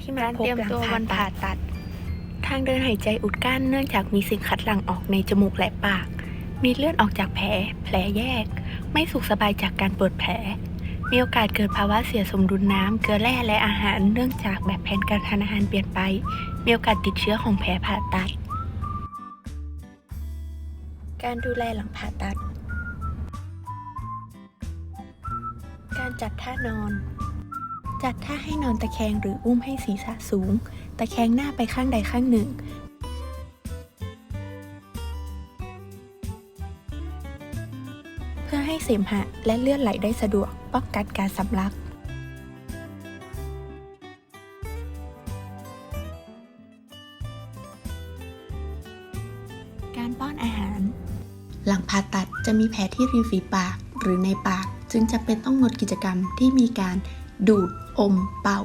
ที่มาการพบเตรียมหลังตัวผ่าวันตัผ่าดตัด ทางเดินหายใจอุดกั้นเนื่องจากมีสิ่งคัดหลั่งออกในจมูกและปาก มีเลือดออกจากแผล แผลแยก ไม่สุขสบายจากการเปิดแผล มีโอกาสเกิดภาวะเสียสมดุลน้ำ เกลือแร่และอาหารเนื่องจากแบบแผนการทานอาหารเปลี่ยนไป มีโอกาสติดเชื้อของแผลผ่าตัด การดูแลหลังผ่าตัด การจัดท่านอน จัดท่าให้นอนตะแคงหรืออุ้มให้ศีรษะสูง ตะแคงหน้าไปข้างใดข้างหนึ่ง เพื่อให้เสมหะและเลือดไหลได้สะดวกป้องกันการสำลักการป้อนอาหาร หลังผ่าตัดจะมีแผลที่ริมฝีปากหรือในปาก จึงจะเป็นต้องงดกิจกรรมที่มีการ ดูด อม เป่า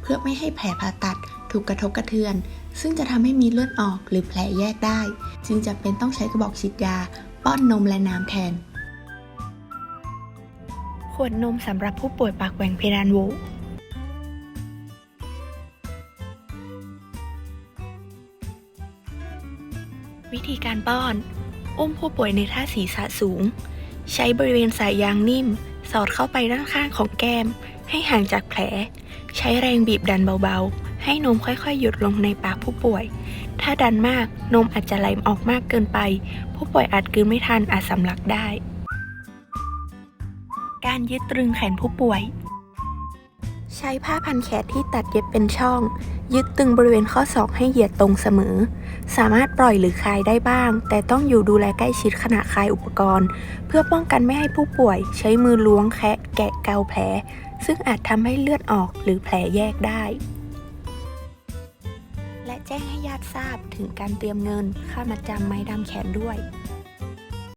เพื่อไม่ให้แผลผ่าตัดถูกกระทบกระเทือน ซึ่งจะทำให้มีเลือดออกหรือแผลแยกได้ จึงจำเป็นต้องใช้กระบอกฉีดยา ป้อนนมและน้ำแทน ขวดนมสำหรับผู้ป่วยปากแหว่งเพดานโววิธีการป้อน อุ้มผู้ป่วยในท่าศีรษะสูง ใช้บริเวณสายยางนิ่ม สอดเข้าไปด้านข้างของแก้ม ให้ห่างจากแผล ใช้แรงบีบดันเบาๆ ให้นมค่อยๆ หยุดลงในปากผู้ป่วย ถ้าดันมากนมอาจจะไหลออกมากเกินไป ผู้ป่วยอาจกลืนไม่ทันอาจสำลักได้ การยึดตรึงแขนผู้ป่วย ใช้ผ้าพันแขนที่ตัดเย็บเป็นช่อง ยึดตึงบริเวณข้อศอกให้เหยียดตรงเสมอ สามารถปล่อยหรือคลายได้บ้าง แต่ต้องอยู่ดูแลใกล้ชิดขณะคลายอุปกรณ์ เพื่อป้องกันไม่ให้ผู้ป่วยใช้มือล้วงแคะแกะเกาแผล ซึ่งอาจทำให้เลือดออกหรือแผลแยกได้ และแจ้งให้ญาติทราบถึงการเตรียมเงินค่ามาจำไม้ดำแขนด้วย